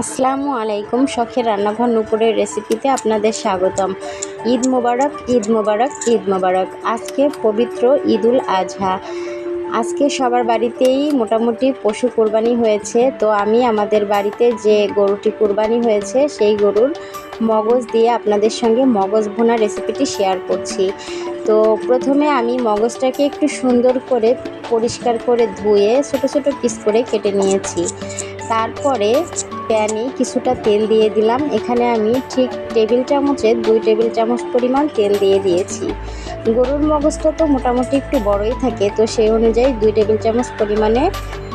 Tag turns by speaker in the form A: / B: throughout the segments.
A: আসসালামু আলাইকুম, শখের রান্নাঘর নুপুরের রেসিপিতে আপনাদের স্বাগতম। ঈদ মোবারক ঈদ মোবারক ঈদ মোবারক। আজকে পবিত্র ঈদুল আজহা। আজকে সবার বাড়িতেই মোটামুটি পশু কোরবানি হয়েছে। তো আমি আমাদের বাড়িতে যে গরুটি কোরবানি হয়েছে, সেই গরুর মগজ দিয়ে আপনাদের সঙ্গে মগজ ভুনা রেসিপিটি শেয়ার করছি। তো প্রথমে আমি মগজটাকে একটু সুন্দর করে পরিষ্কার করে ধুয়ে ছোটো ছোটো পিস করে কেটে নিয়েছি। তারপরে প্যানে কিছুটা তেল দিয়ে দিলাম। এখানে আমি ঠিক টেবিল চামচের দুই টেবিল চামচ পরিমাণ তেল দিয়ে দিয়েছি। গরুর মগজটা তো মোটামুটি একটু বড়ই থাকে, তো সেই অনুযায়ী দুই টেবিল চামচ পরিমাণে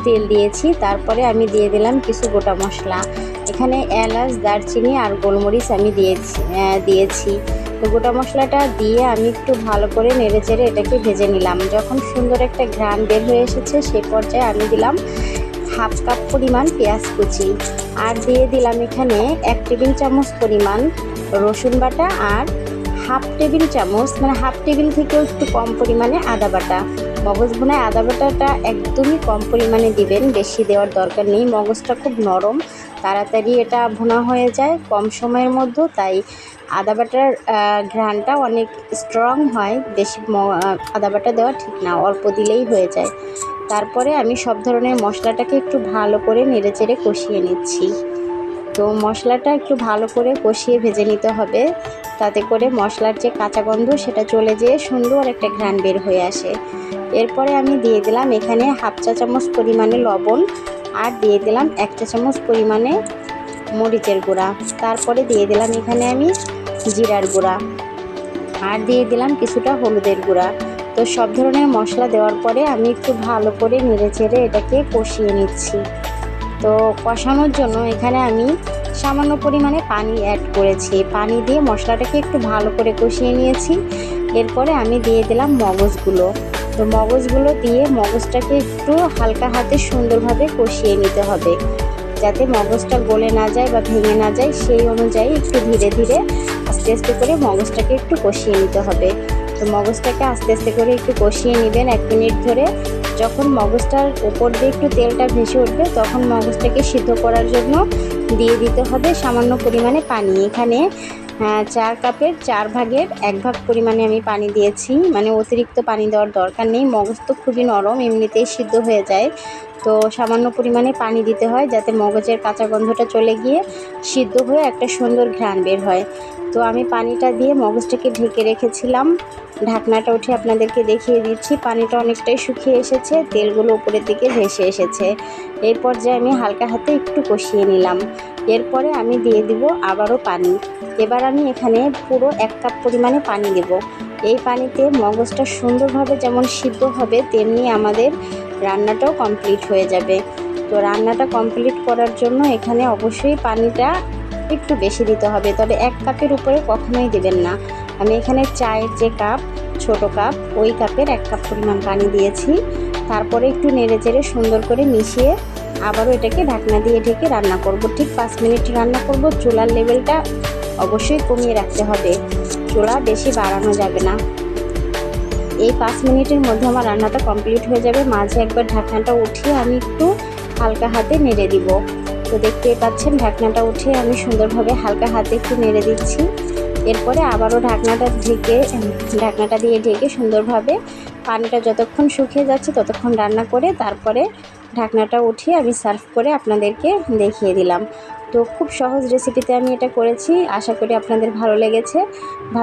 A: তেল দিয়েছি। তারপরে আমি দিয়ে দিলাম কিছু গোটা মশলা। এখানে এলাচ, দারচিনি আর গোলমরিচ আমি দিয়েছি দিয়েছি। তো গোটা মশলাটা দিয়ে আমি একটু ভালো করে নেড়ে চেড়ে এটাকে ভেজে নিলাম। যখন সুন্দর একটা ঘ্রাণ বের হয়ে এসেছে সেই পর্যায়ে আমি দিলাম হাফ কাপ পরিমাণ পেঁয়াজ কুচি আর দিয়ে দিলাম এখানে এক টেবিল চামচ পরিমাণ রসুন বাটা আর হাফ টেবিল চামচ মানে হাফ টেবিল থেকেও একটু কম পরিমাণে আদা বাটা। মগজ ভুনায় আদা বাটাটা একদমই কম পরিমাণে দিবেন, বেশি দেওয়ার দরকার নেই। মগজটা খুব নরম, তাড়াতাড়ি এটা ভুনা হয়ে যায় কম সময়ের মধ্যে, তাই আদা বাটার ঘ্রাণটা অনেক স্ট্রং হয়। বেশি আদা বাটা দেওয়া ঠিক না, অল্প দিলেই হয়ে যায়। তারপরে আমি সব ধরনের মশলাটাকে একটু ভালো করে নেড়েচেড়ে কষিয়ে নিচ্ছি। তো মশলাটা একটু ভালো করে কষিয়ে ভেজে নিতে হবে। তাতে করে মশলার যে কাঁচা গন্ধ, সেটা চলে যেয়ে সুন্দর একটা ঘ্রাণ বের হয়ে আসে। এরপরে আমি দিয়ে দিলাম এখানে হাফ চা চামচ পরিমাণে লবণ আর দিয়ে দিলাম এক চা চামচ পরিমাণে মরিচের গুঁড়া। তারপরে দিয়ে দিলাম এখানে আমি জিরার গুঁড়া। আর দিয়ে দিলাম কিছুটা হলুদের গুঁড়া। তো সব ধরনের মশলা দেওয়ার পরে আমি একটু ভালো করে নেড়ে চেড়ে এটাকে কষিয়ে নিচ্ছি। তো কষানোর জন্য এখানে আমি সামান্য পরিমাণে পানি অ্যাড করেছি। পানি দিয়ে মশলাটাকে একটু ভালো করে কষিয়ে নিয়েছি। এরপরে আমি দিয়ে দিলাম মগজগুলো। তো মগজগুলো দিয়ে মগজটাকে একটু হালকা হাতে সুন্দরভাবে কষিয়ে নিতে হবে। যাতে মগজটা গলে না যায় বা ভেঙে না যায় সেই অনুযায়ী একটু ধীরে ধীরে আস্তে আস্তে করে মগজটাকে একটু কষিয়ে নিতে হবে। তো মগজটাকে আস্তে আস্তে করে একটু কষিয়ে নেবেন এক মিনিট ধরে। যখন মগজটার উপর দিয়ে একটু তেলটা ভেসে উঠবে, তখন মগজটাকে সিদ্ধ করার জন্য দিয়ে দিতে হবে সামান্য পরিমাণে পানি। এখানে চার কাপের চার ভাগের এক ভাগ পরিমাণে আমি পানি দিয়েছি। মানে অতিরিক্ত পানি দেওয়ার দরকার নেই। মগজ তো খুবই নরম, এমনিতেই সিদ্ধ হয়ে যায়। তো সামান্য পরিমাণে পানি দিতে হয় যাতে মগজের কাঁচা গন্ধটা চলে গিয়ে সিদ্ধ হয়ে একটা সুন্দর ঘ্রাণ বের হয়। তো আমি পানিটা দিয়ে মগজটাকে ঢেকে রেখেছিলাম। ঢাকনাটা উঠে আপনাদেরকে দেখিয়ে দিচ্ছি। পানিটা অনেকটাই শুকিয়ে এসেছে, তেলগুলো উপরের দিকে ভেসে এসেছে। এই পর্যায়ে আমি হালকা হাতে একটু কষিয়ে নিলাম। এরপরে আমি দিয়ে দিব আবারও পানি। এবার আমি এখানে পুরো এক কাপ পরিমাণে পানি দেব এই পানিতে মগজটা সুন্দরভাবে যেমন সিদ্ধ হবে, তেমনি আমাদের রান্নাটাও কমপ্লিট হয়ে যাবে। তো রান্নাটা কমপ্লিট করার জন্য এখানে অবশ্যই পানিটা একটু বেশি দিতে হবে, তবে এক কাপের উপরে কখনোই দেবেন না। আমি এখানে চায়ের যে কাপ, ছোট কাপ, ওই কাপের এক কাপ পরিমাণ পানি দিয়েছি। তারপরে একটু নেড়ে চেড়ে সুন্দর করে মিশিয়ে আবারও এটাকে ঢাকনা দিয়ে ঢেকে রান্না করব। ঠিক পাঁচ মিনিট রান্না করব। চুলার লেভেলটা অবশ্যই কমিয়ে রাখতে হবে। চুলা বেশি বাড়ানো যাবে না। এই পাঁচ মিনিটের মধ্যে আমার রান্নাটা কমপ্লিট হয়ে যাবে। মাঝে একবার ঢাকনাটা উঠিয়ে আমি একটু হালকা হাতে নেড়ে দিব। তো দেখতেই পাচ্ছেন, ঢাকনাটা উঠে আমি সুন্দরভাবে হালকা হাতে একটু নেড়ে দিচ্ছি। এরপরে আবারও ঢাকনাটা ঢেকে, ঢাকনাটা দিয়ে ঢেকে সুন্দরভাবে পানিটা যতক্ষণ শুকিয়ে যাচ্ছে ততক্ষণ রান্না করে তারপরে ঢাকনাটা উঠিয়ে আমি সার্ভ করে আপনাদেরকে দেখিয়ে দিলাম। তো খুব সহজ রেসিপিতে আমি এটা করেছি। আশা করি আপনাদের ভালো লেগেছে।